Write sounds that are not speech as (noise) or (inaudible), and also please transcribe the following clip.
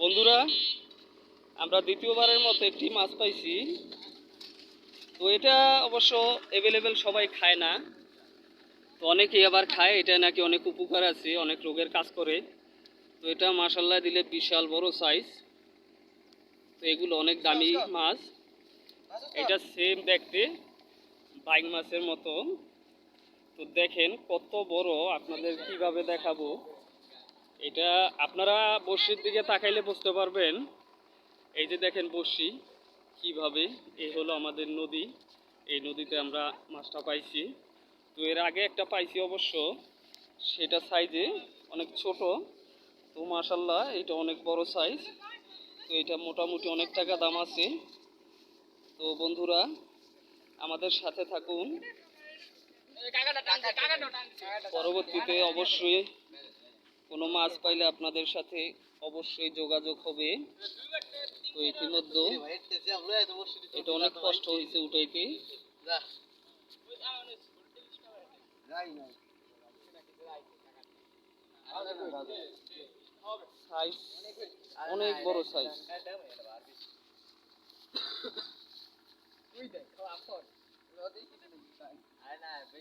বন্ধুরা আমরা দ্বিতীয়বারের মতো একটি মাছ পাইছি। তো এটা অবশ্য অ্যাভেলেবেল সবাই খায় না। তো অনেকেই আবার খায় এটা নাকি অনেক উপকার আছে অনেক রোগের কাজ করে। তো এটা মাসাল্লাহ দিলে বিশাল বড় সাইজ তো এগুলো অনেক দামি মাছ। এটা সেম দেখতে বাইক মাছের মতো। তো দেখেন কত বড় আপনাদের কীভাবে দেখাবো। এটা আপনারা বর্ষির দিকে তাকাইলে বুঝতে পারবেন। এই যে দেখেন বর্ষি, কীভাবে এই হলো আমাদের নদী। এই নদীতে আমরা মাছটা পাইছি। তো এর আগে একটা পাইছি অবশ্য, সেটা সাইজে অনেক ছোট। তো মাশাল্লাহ এটা অনেক বড় সাইজ। তো এটা মোটামুটি অনেক টাকা দাম আছে। তো বন্ধুরা, আমাদের সাথে থাকুন। পরবর্তীতে অবশ্যই মাছ পাইলে আপনাদের সাথে অবশ্যই যোগাযোগ হবে। তো ইতিমধ্যে এটা অনেক কষ্ট হয়েছে উঠাইতে। সাইজ অনেক বড় সাইজ (coughs)